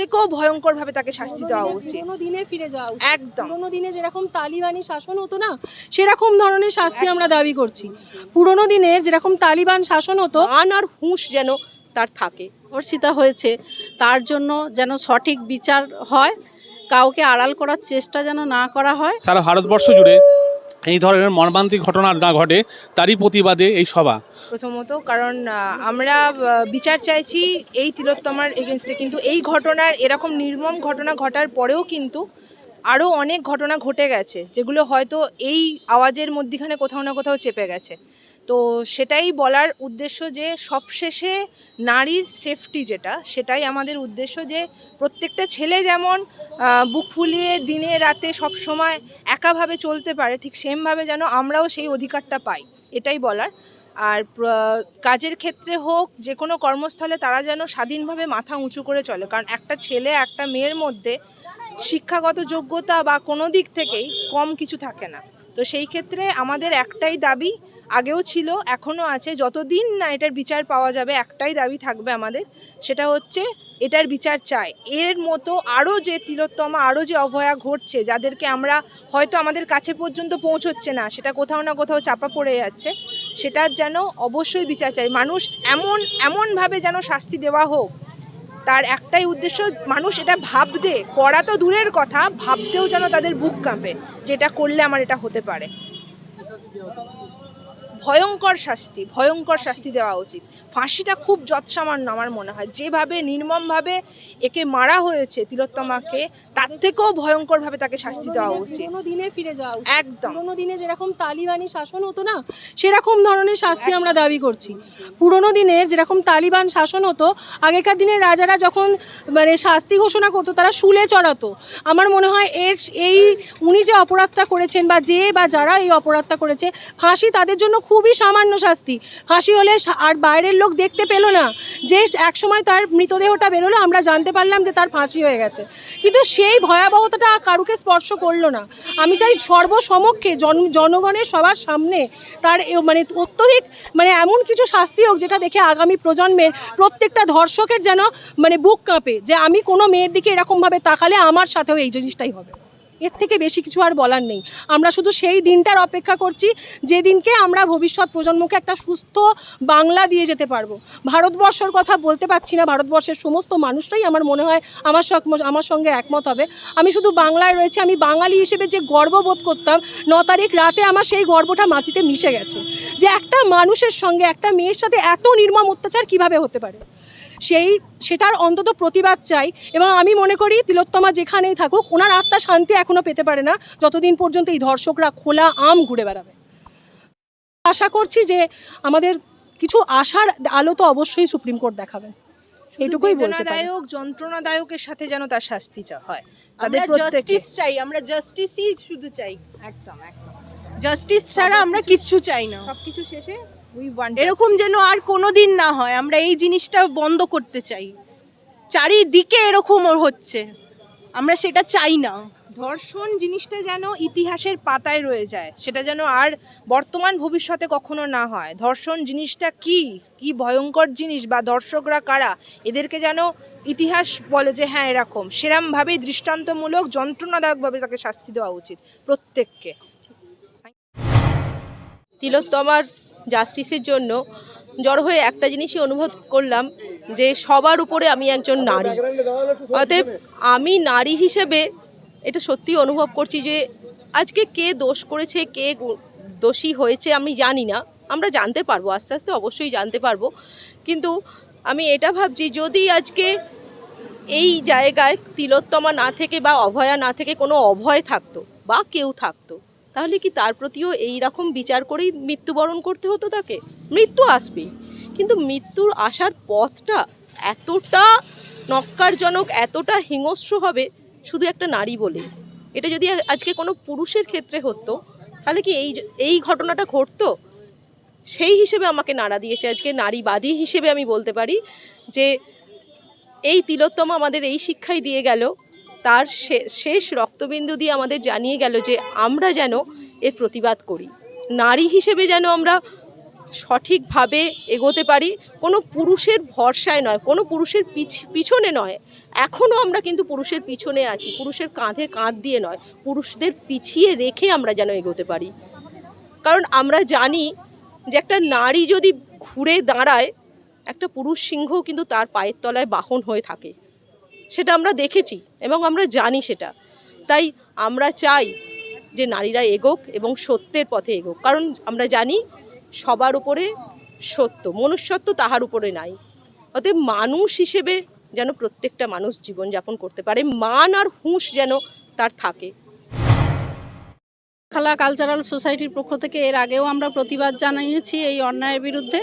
থেকেও ভয়ঙ্কর ভাবে তাকে শাস্তি দেওয়া উচিত। দিনে ফিরে যাওয়া উচিত। একদম। পুরোনো দিনে যেরকম তালিবানি শাসন হতো না সেরকম ধরনের শাস্তি আমরা দাবি করছি। পুরোনো দিনের যেরকম তালিবান শাসন হতো আন আর হুঁশ যেন তার থাকে। ধর্ষিতা হয়েছে তার জন্য যেন সঠিক বিচার হয় কাউকে আড়াল করার চেষ্টা যেন না করা হয়। সারা ভারতবর্ষ জুড়ে এই ধরনের মর্মান্তিক ঘটনা না ঘটে, তারই প্রতিবাদে এই সভা। প্রথমত কারণ আমরা বিচার চাইছি এই তিলোত্তমার এগেনস্টে কিন্তু এই ঘটনার এরকম নির্মম ঘটনা ঘটার পরেও কিন্তু আরও অনেক ঘটনা ঘটে গেছে, যেগুলো হয়তো এই আওয়াজের মধ্যিখানে কোথাও না কোথাও চেপে গেছে। তো সেটাই বলার উদ্দেশ্য যে সবশেষে নারীর সেফটি যেটা, সেটাই আমাদের উদ্দেশ্য যে প্রত্যেকটা ছেলে যেমন বুক ফুলিয়ে দিনে রাতে সব সময় একাভাবে চলতে পারে, ঠিক সেমভাবে যেন আমরাও সেই অধিকারটা পাই, এটাই বলার। আর কাজের ক্ষেত্রে হোক যে কোনো কর্মস্থলে তারা যেন স্বাধীনভাবে মাথা উঁচু করে চলে, কারণ একটা ছেলে, একটা মেয়ের মধ্যে শিক্ষাগত যোগ্যতা বা কোনো দিক থেকেই কম কিছু থাকে না। তো সেই ক্ষেত্রে আমাদের একটাই দাবি আগেও ছিল, এখনও আছে। যতদিন না এটার বিচার পাওয়া যাবে, একটাই দাবি থাকবে আমাদের, সেটা হচ্ছে এটার বিচার চাই। এর মতো আরও যে তিলোত্তমা, আরও যে অভয়া ঘটছে, যাদেরকে আমরা হয়তো আমাদের কাছে পর্যন্ত পৌঁছচ্ছে না, সেটা কোথাও না কোথাও চাপা পড়ে যাচ্ছে সেটার যেন অবশ্যই বিচার চাই। মানুষ এমন, এমনভাবে যেন শাস্তি দেওয়া হোক, তার একটাই উদ্দেশ্য, মানুষ এটা ভাবতে করা তো দূরের কথা, ভাবতেও যেন তাদের বুক কাঁপে যেটা করলে আমার এটা হতে পারে। ভয়ঙ্কর শাস্তি ভয়ঙ্কর শাস্তি দেওয়া উচিত। ফাঁসিটা খুব যৎসামান্য আমার মনে হয়। যেভাবে নির্মমভাবে একে মারা হয়েছে তিলোত্তমাকে তার থেকেও ভয়ঙ্করভাবে তাকে শাস্তি দেওয়া উচিত। দিনে ফিরে যাওয়া একদম। পুরোনো দিনে যেরকম তালিবানি শাসন হতো না সেরকম ধরনের শাস্তি আমরা দাবি করছি। পুরোনো দিনের যেরকম তালিবান শাসন হতো আগেকার দিনে রাজারা যখন মানে শাস্তি ঘোষণা করতো তারা শুলে চড়াতো। আমার মনে হয় এর এই উনি যে অপরাধটা করেছেন বা যে বা যারা এই অপরাধটা করেছে ফাঁসি তাদের জন্য খুবই সামান্য শাস্তি। ফাঁসি হলে আর বাইরের লোক দেখতে পেল না। যে একসময় তার মৃতদেহটা বেরোলো, আমরা জানতে পারলাম যে তার ফাঁসি হয়ে গেছে। কিন্তু সেই ভয়াবহতাটা কারুকে স্পর্শ করল না। আমি চাই সর্বসমক্ষে জন জনগণের সবার সামনে তার মানে অত্যধিক মানে এমন কিছু শাস্তি হোক, যেটা দেখে আগামী প্রজন্মের প্রত্যেকটা ধর্ষকের যেন মানে বুক কাঁপে। যে আমি কোনো মেয়ের দিকে এরকমভাবে তাকালে আমার সাথেও এই জিনিসটাই হবে। এর থেকে বেশি কিছু আর বলার নেই। আমরা শুধু সেই দিনটার অপেক্ষা করছি, যেদিনকে আমরা ভবিষ্যৎ প্রজন্মকে একটা সুস্থ বাংলা দিয়ে যেতে পারব। ভারতবর্ষের কথা বলতে পারছি না, ভারতবর্ষের সমস্ত মানুষরাই আমার মনে হয় আমার আমার সঙ্গে একমত হবে। আমি শুধু বাংলায় রয়েছে, আমি বাঙালি হিসেবে যে গর্ববোধ করতাম, ন তারিখ রাতে আমার সেই গর্বটা মাটিতে মিশে গেছে। যে একটা মানুষের সঙ্গে, একটা মেয়ের সাথে এত নির্মম অত্যাচার কীভাবে হতে পারে? সেই, সেটার অন্তত প্রতিবাদ চাই এবং আমি মনে করি, তিলোত্তমা যেখানেই থাকুক, ওনার আত্মা শান্তি এখনও পেতে পারে না যতদিন পর্যন্ত এই ধর্ষকরা খোলা আম ঘুরে বেড়াবে। আশা করছি যে আমাদের কিছু আশার আলো তো অবশ্যই সুপ্রিম কোর্ট দেখাবে। এটুকুই বলতে পারি। যন্ত্রণাদায়কের সাথে যেন তার শাস্তি চা- হয়। তাদের আমরা জাস্টিস চাই আমরা জাস্টিসই শুধু চাই। একদম একদম। জাস্টিস ছাড়া আমরা কিচ্ছু চাই না। সবকিছু শেষে উই ওয়ান্ট এরকম যেন আর কোনোদিন না হয় আমরা এই জিনিসটা বন্ধ করতে চাই। চারিদিকে এরকম ওর হচ্ছে। আমরা সেটা চাই না। ধর্ষণ জিনিসটা যেন ইতিহাসের পাতায় রয়ে যায়, সেটা যেন আর বর্তমান ভবিষ্যতে কখনো না হয়। ধর্ষণ জিনিসটা কি? কি ভয়ঙ্কর জিনিস বা দর্শকরা কারা? এদেরকে যেন ইতিহাস বলে যে হ্যাঁ এরকম। সেরমভাবেই দৃষ্টান্তমূলক, যন্ত্রণাদায়কভাবে তাকে শাস্তি দেওয়া উচিত প্রত্যেককে। তিলোত্তমার জাস্টিসের জন্য জড় হয়ে একটা জিনিসই অনুভব করলাম, যে সবার উপরে আমি একজন নারী। অতএব আমি নারী হিসেবে এটা সত্যি অনুভব করছি যে আজকে কে দোষ করেছে, কে দোষী হয়েছে আমি জানি না। আমরা জানতে পারব, আস্তে আস্তে অবশ্যই জানতে পারব। কিন্তু আমি এটা ভাবছি, যদি আজকে এই জায়গায় তিলোত্তমা না থেকে বা অভয়া না থেকে কোনো অভয় থাকতো বা কেউ থাকতো, তাহলে কি তার প্রতিও এই রকম বিচার করেই মৃত্যুবরণ করতে হতো তাকে? মৃত্যু আসবেই। কিন্তু মৃত্যুর আসার পথটা এতটা নক্কারজনক, এতটা হিংস্র হবে শুধু একটা নারী বলে এটা যদি আজকে কোনো পুরুষের ক্ষেত্রে হতো, তাহলে কি এই এই ঘটনাটা ঘটতো? সেই হিসেবে আমাকে নাড়া দিয়েছে। আজকে নারীবাদী হিসেবে আমি বলতে পারি যে, এই তিলোত্তমা আমাদের এই শিক্ষাই দিয়ে গেল। তার শেষ রক্তবিন্দু দিয়ে আমাদের জানিয়ে গেল যে, আমরা যেন এর প্রতিবাদ করি। নারী হিসেবে যেন আমরা সঠিকভাবে এগোতে পারি, কোনো পুরুষের ভরসায় নয়, কোনো পুরুষের পিছ- পিছনে নয়। এখনও আমরা কিন্তু পুরুষের পিছনে আছি, পুরুষের কাঁধে কাঁধ দিয়ে নয়, পুরুষদের পিছিয়ে রেখে আমরা যেন এগোতে পারি। কারণ আমরা জানি যে একটা নারী যদি ঘুরে দাঁড়ায়, একটা পুরুষ সিংহ কিন্তু তার পায়ের তলায় বাহন হয়ে থাকে। সেটা আমরা দেখেছি এবং আমরা জানি সেটা। তাই আমরা চাই যে নারীরা এগোক এবং সত্যের পথে এগোক। কারণ আমরা জানি সবার উপরে সত্য, মনুষ্যত্ব তাহার উপরে নাই। অতএব মানুষ হিসেবে যেন প্রত্যেকটা মানুষ জীবনযাপন করতে পারে, মান আর হুঁশ যেন তার থাকে। খালা কালচারাল সোসাইটির পক্ষ থেকে এর আগেও আমরা প্রতিবাদ জানিয়েছি এই অন্যায়ের বিরুদ্ধে।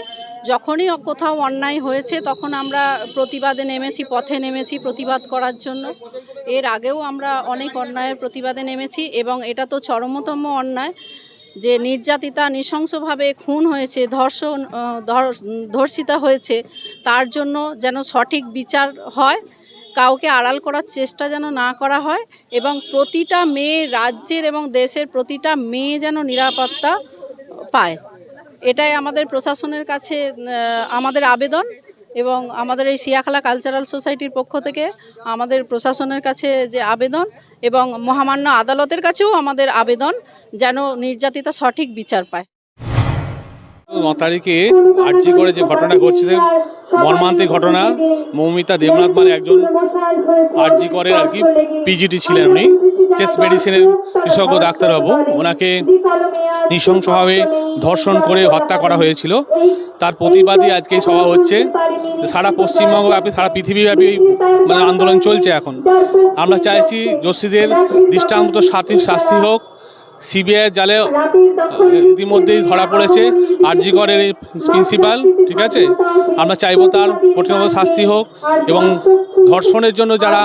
যখনই কোথাও অন্যায় হয়েছে, তখন আমরা প্রতিবাদে নেমেছি, পথে নেমেছি প্রতিবাদ করার জন্য। এর আগেও আমরা অনেক অন্যায়ের প্রতিবাদে নেমেছি এবং এটা তো চরমতম অন্যায়। যে নির্যাতিতা নৃশংসভাবে খুন হয়েছে, ধর্ষণ ধর্ষিতা হয়েছে, তার জন্য যেন সঠিক বিচার হয়, কাউকে আড়াল করার চেষ্টা যেন না করা হয় এবং প্রতিটা মেয়ে রাজ্যের এবং দেশের প্রতিটা মেয়ে যেন নিরাপত্তা পায়। এটাই আমাদের প্রশাসনের কাছে আমাদের আবেদন। এবং আমাদের এই সিয়াখালা কালচারাল সোসাইটির পক্ষ থেকে আমাদের প্রশাসনের কাছে যে আবেদন এবং মহামান্য আদালতের কাছেও আমাদের আবেদন যেন নির্যাতিতা সঠিক বিচার পায়। ন তারিখে আর্জি করে যে ঘটনা ঘটছে, মর্মান্তিক ঘটনা, মৌমিতা দেবনাথ মানে একজন আর্জি করে আর কি পিজিটি ছিলেন উনি চেস্ট মেডিসিনের বিশেষজ্ঞ ডাক্তারবাবু। ওনাকে নৃশংসভাবে ধর্ষণ করে হত্যা করা হয়েছিল। তার প্রতিবাদী আজকে সভা হচ্ছে। সারা পশ্চিমবঙ্গ ব্যাপী, সারা পৃথিবীব্যাপী এই মানে আন্দোলন চলছে এখন। আমরা চাইছি দোষীদের দৃষ্টান্ত শাস্তি শাস্তি হোক। সিবিআই জালে ইতিমধ্যেই ধরা পড়েছে আরজিগড়ের প্রিন্সিপাল, ঠিক আছে? আমরা চাইব তার কঠিনতম শাস্তি হোক এবং ধর্ষণের জন্য যারা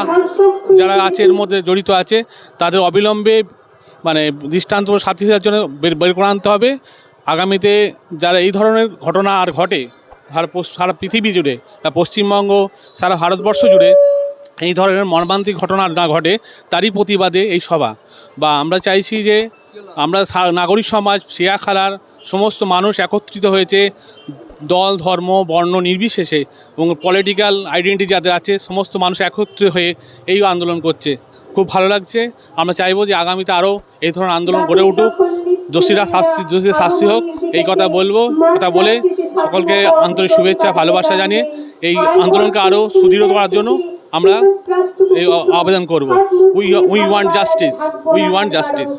যারা আছে, এর মধ্যে জড়িত আছে, তাদের অবিলম্বে মানে দৃষ্টান্ত দেওয়ার জন্য বের করে আনতে হবে। আগামীতে যারা এই ধরনের ঘটনা আর ঘটে সারা পৃথিবী জুড়ে পশ্চিমবঙ্গ, সারা ভারতবর্ষ জুড়ে এই ধরনের মর্মান্তিক ঘটনা না ঘটে, তারই প্রতিবাদে এই সভা। বা আমরা চাইছি যে আমরা নাগরিক সমাজ খালার সমস্ত মানুষ একত্রিত হয়েছে, দল, ধর্ম, বর্ণ নির্বিশেষে এবং পলিটিক্যাল আইডেন্টি যাদের আছে, সমস্ত মানুষ একত্রিত হয়ে এই আন্দোলন করছে। খুব ভালো লাগছে। আমরা চাইব যে আগামীতে আরও এই ধরনের আন্দোলন গড়ে উঠুক। দোষীরা শাস্তি দোষীদের শাস্তি হোক। এই কথা বলব। কথা বলে সকলকে আন্তরিক শুভেচ্ছা, ভালোবাসা জানিয়ে এই আন্দোলনকে আরও সুদৃঢ় করার জন্য আমরা এই আবেদন করব। We we want justice we want justice